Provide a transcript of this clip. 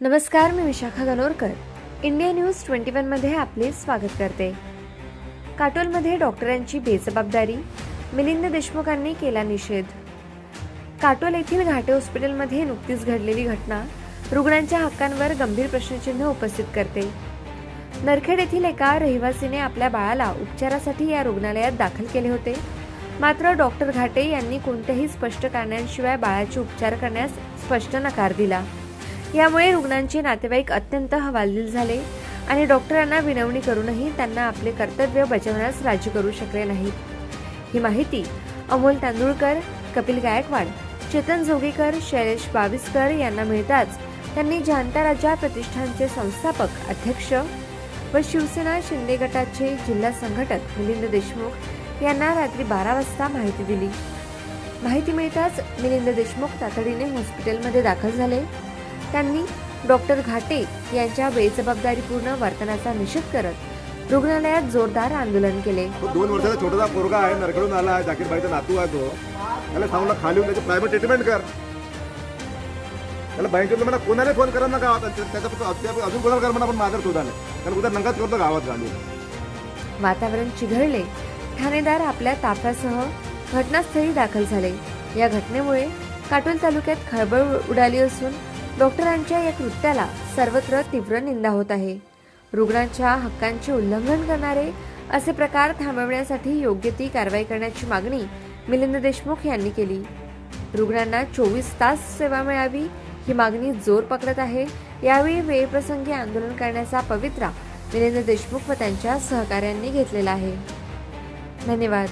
नमस्कार मी Vishakha Ganorkar. India news twenty वनमध्ये आपले स्वागत करते. काटोलमध्ये डॉक्टरांची बेजबाबदारी मिलिंद देशमुखांनी केला निषेध. काटोल येथील घाटे हॉस्पिटलमध्ये नुकतीच घडलेली घटना रुग्णांच्या हक्कांवर गंभीर प्रश्नचिन्ह उपस्थित करते. नरखेड येथील एका रहिवासीने आपल्या बाळाला उपचारासाठी या रुग्णालयात दाखल केले होते. मात्र डॉक्टर घाटे यांनी कोणत्याही स्पष्ट कारणांशिवाय बाळाचे उपचार करण्यास स्पष्ट नकार दिला. यामुळे रुग्णांचे नातेवाईक अत्यंत हवालदिल झाले आणि डॉक्टरांना विनवणी करूनही त्यांना आपले कर्तव्य बजावण्यास राजी करू शकले नाहीत ही माहिती अमोल तांदुळकर कपिल गायकवाड चेतन जोगीकर शैलेश बाविस्कर यांना मिळताच त्यांनी जाणता राजा प्रतिष्ठानचे संस्थापक अध्यक्ष व शिवसेना शिंदे गटाचे जिल्हा संघटक मिलिंद देशमुख यांना रात्री बारा वाजता माहिती दिली. माहिती मिळताच मिलिंद देशमुख तातडीने हॉस्पिटलमध्ये दाखल झाले. त्यांनी डॉक्टर घाटे यांच्या बेजबाबदारीपूर्ण वर्तनाचा निषेध करत रुग्णालयात जोरदार आंदोलन केले. दोन वर्षाचा छोटासा पोरगा आहे नरकडून आला आहे जाकीर भाईचा नातू आहे तो. त्याला सांगला खाली त्याची प्रायव्हेट ट्रीटमेंट कर. त्याला बँकेतलं म्हणा कोणाला फोन करा ना गावात अद्याप अजून कोणाला कर म्हणा पण माझ्यावर शोधाले त्याला उद्या नंगाच करतो गावात घालून वातावरण चिघळले. ठाणेदार आपल्या ताफ्यासह घटनास्थळी दाखल झाले. या घटनेमुळे काटोल तालुक्यात खळबळ उडाली असून डॉक्टरांच्या या कृत्याला सर्वत्र तीव्र निंदा होत आहे. रुग्णांच्या हक्कांचे उल्लंघन करणारे असे प्रकार थांबवण्यासाठी योग्य ती कारवाई करण्याची मागणी मिलिंद देशमुख यांनी केली. रुग्णांना चोवीस तास सेवा मिळावी ही मागणी जोर पकडत आहे. यावेळी वेळप्रसंगी आंदोलन करण्याचा पवित्रा मिलिंद देशमुख व त्यांच्या सहकाऱ्यांनी घेतलेला आहे. धन्यवाद.